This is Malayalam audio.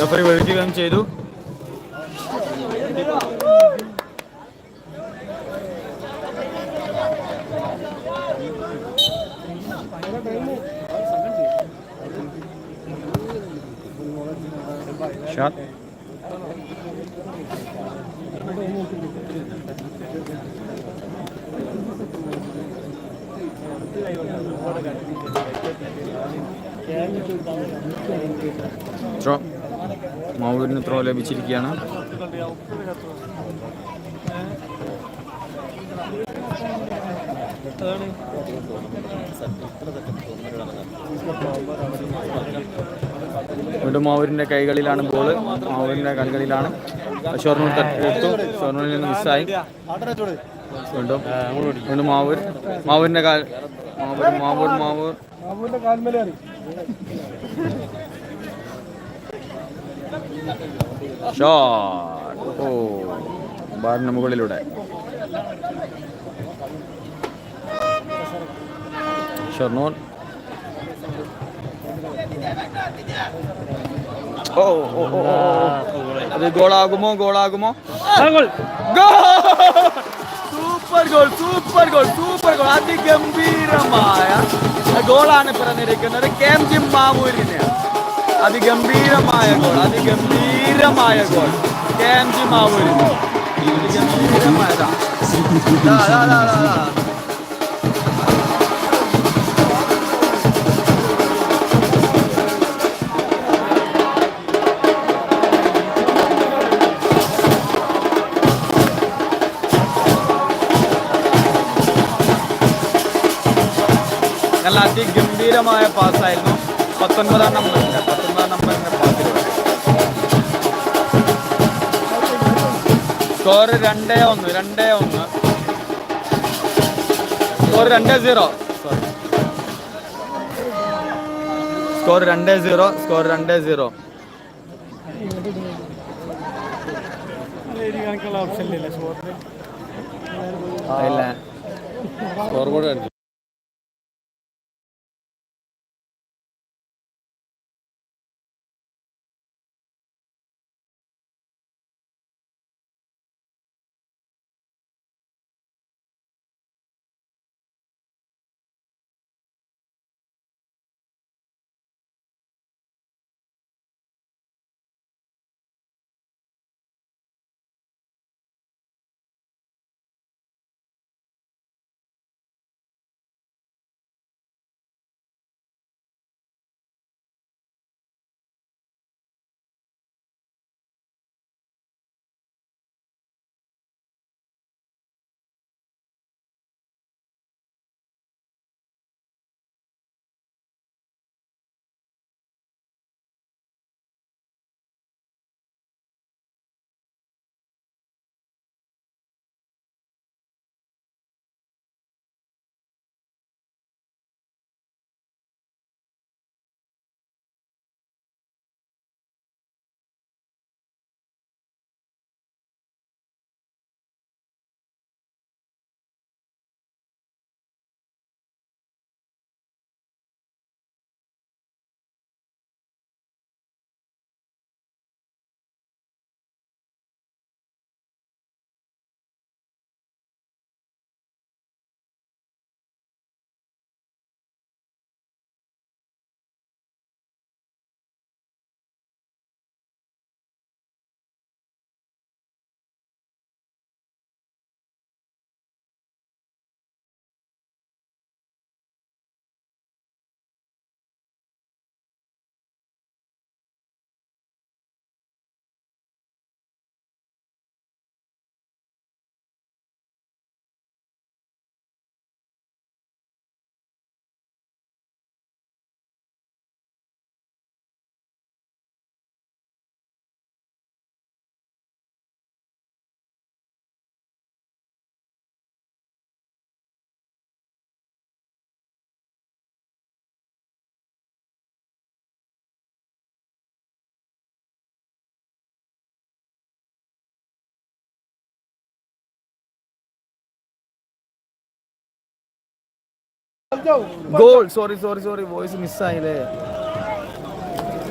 റഫറി വീഴ്ത്തുകയും ചെയ്തു. ഷാട്ട് ത്രോ മാവൂരിന് ത്രോ ലഭിച്ചിരിക്കുകയാണ്. വീണ്ടും മാവൂരിന്റെ കൈകളിലാണ് ബോൾ മാവൂരിന്റെ കൈകളിലാണ്. ഷൊർണൂർ തട്ടിയെടുത്തു ഷൊർണൂരിൽ നിന്ന് മിസ്സായി. വീണ്ടും വീണ്ടും മാവൂർ മാവൂരിന്റെ കാൽ മാവൂർ മാവൂർ മാവൂർ മാവൂരിന്റെ കാൽമേലാണ്. ഷോട്ട് ഓ ബാറിന് മുകളിലൂടെ. ഷൊർണൂർ ഓ. അത് ഗോളാകുമോ ഗോളാകുമോ? Super goal super goal super goal. അതിഗംഭീരമായ ഗോളാണ് പിറന്നിരിക്കുന്നത്. കെ എം ജി മാവൂരിന്. അതിഗംഭീരമായ ഗോൾ അതിഗംഭീരമായ ഗോൾ. കെ എം ജി ദാ, ദാ. നല്ല അതിഗംഭീരമായ പാസ്സായിരുന്നു പത്തൊൻപതാം നമ്പറിന്റെ പത്തൊൻപതാം നമ്പറിന്റെ പാസിലൂടെ സ്കോർ രണ്ടേ ഒന്ന് രണ്ടേ ഒന്ന്. സ്കോർ രണ്ടേ സീറോ സോറി സ്കോർ രണ്ടേ സീറോ സ്കോർ രണ്ടേ സീറോ ഇല്ല. Score board goal sorry sorry sorry voice മിസ്സായില്ലേ